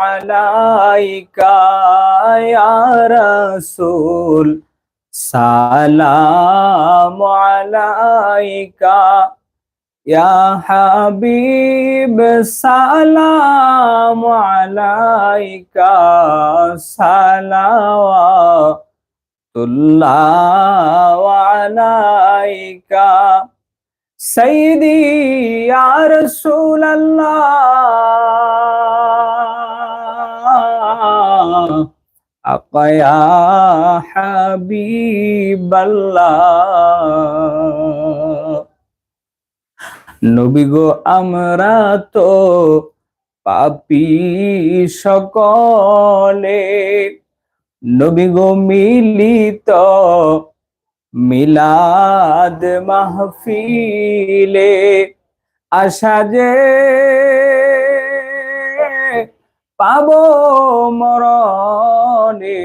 আলাইকা ইয়া রাসূল সালাম আলাইকা ইয়া হাবিব সালাম আলাইকা সালাওয়াতুল্লাহ আলাইকা সাইয়্যিদি ইয়া রাসূলাল্লাহ হাবিবাল্লাহ। নবী গো আমরা তো পাপি সকলে। নবী গো মিলিত মিলাদ মাহফিলে। আশা যে পাব মরণে।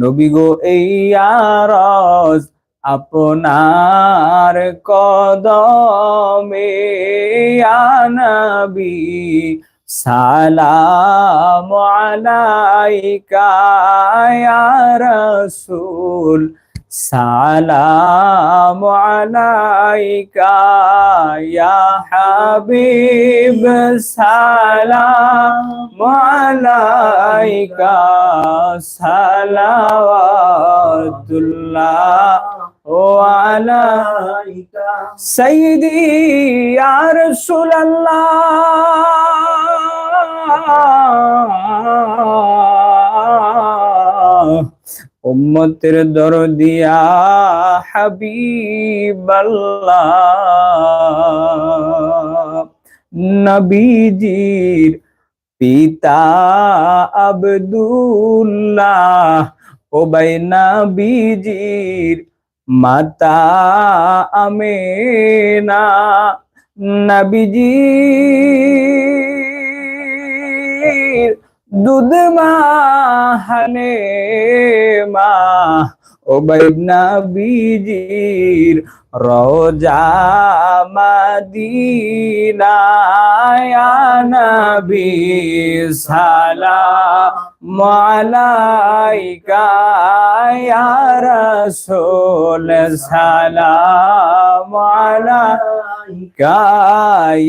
নবী গো এই আরজ আপনার কদমে। আনবি সালাম আলাইকা ইয়া রাসূল। সালাম আলাইকা ইয়া হাবিব। সালাম আলাইকা সালাওয়াতুল্লাহ ও আলাইকা। সাইয়্যিদি ইয়া রাসূলুল্লাহ। উম্মতের দরদিয়া হাবিবাল্লাহ। নবীজির পিতা আব্দুল্লাহ। ওবাই নবীজির মাতা আমেনা। নবীজির দুধ মাহানে মা। ওবাই নবীজির রোজা মদিনায় নবী সালাম। আলাইকা ইয়া রাসূল সালাম আলাইকা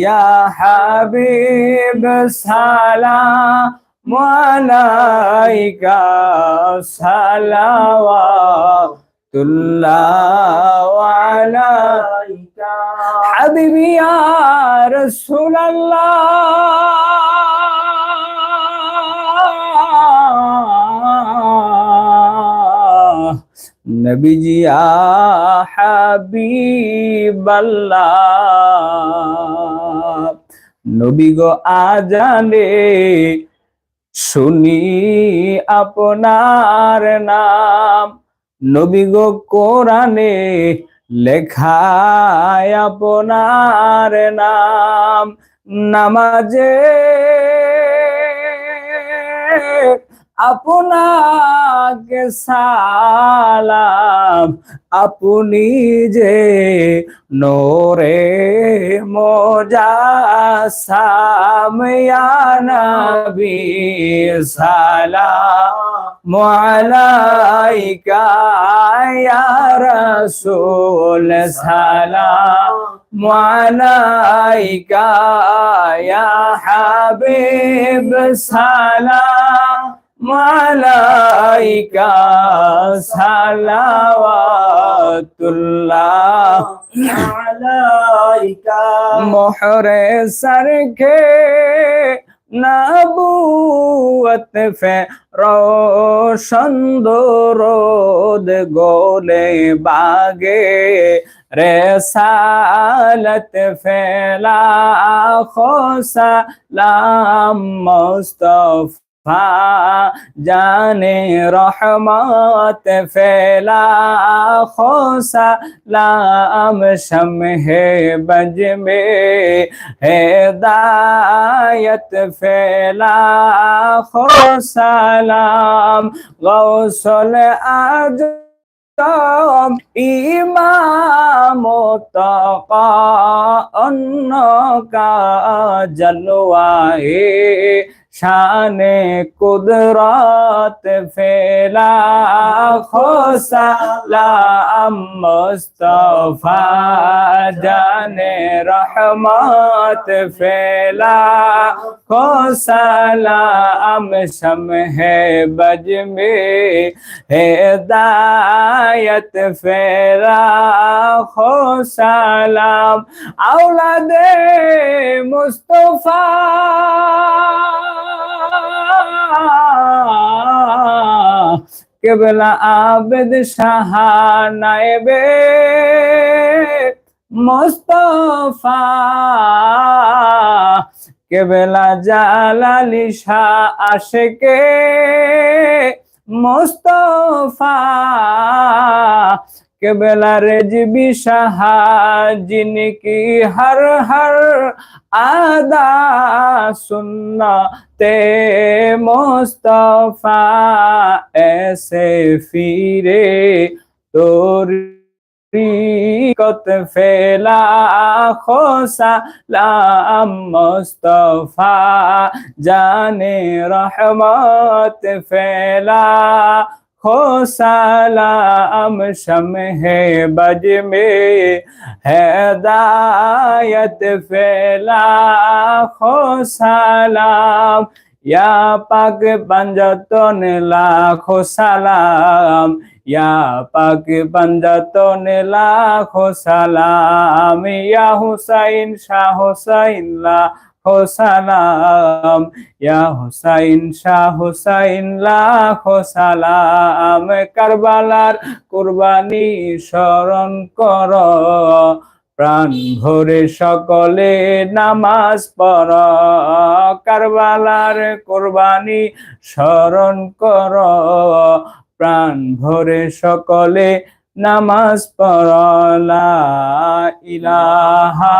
ইয়া হাবিব সালাম আলাইকা সালাওয়াতুল্লাহ আলাইকা। হাবিবি ইয়া রাসূলুল্লাহ। নবীজি হাবিবাল্লাহ নবী গো আজানে শুনি আপনার নাম নবী গো কোরআনে লেখায় আপনার নাম নামাজে আপনাকে সালাম, আপনি যে নোরে মোজা সাময়ানবি সালাম আলাইকা, ইয়া রাসূল, সালাম আলাইকা, ইয়া হাবিব, সালাম। মালাইকা সালাওয়াতুল্লাহ। আলাইকা মোহরে সরখে নবুয়ত ফে রোশন দরুদ গোলে বাগে ফেলা খোসালাম মুস্তফা জানে রহমত ফেলা খোসা লাম শমহে বজ মে হেদায়ত ফেলা খোসালাম গৌসল আজ ইমাম তকা অন্য কা জলওয়ায়ে শানে কুদরত ফেলা খোসালাম মুস্তফা, জানে রহমত ফেলা খোসালাম শমহে বজ মে হেদায়ত ফেরা খোসালাম আওলাদে মুস্তফা। কেবলা আবেদ সাহা নাইবে মোস্তফা। কেবলা জালালি শাহ আশেকে মোস্তফা। কেবলা রেজবি সাহা, জিনকি হর হর আদা সুন্না তে মোস্তফা, এসে ফিরে তোর ফেলা খোসা লাম মুস্তফা জানে রহমত ফেলা খোসালাম শমহে বজ মে হেদায়ত ফেলা খোসালাম ইয়া পাক বঞ্জতন লাখো সালাম ইয়া পাক বঞ্জতন লাখো সালাম ইয়া হুসাইন শাহ হুসাইন লাখো সালাম, ইয়া হুসাইন, শাহ হুসাইন, লাখো সালাম, কারবালার কুরবানি স্মরণ কর, প্রাণ ভরে সকলে নামাজ পড়, কারবালার কোরবানি স্মরণ কর, প্রাণ ভরে সকলে নামাজ পড়লা ইলাহা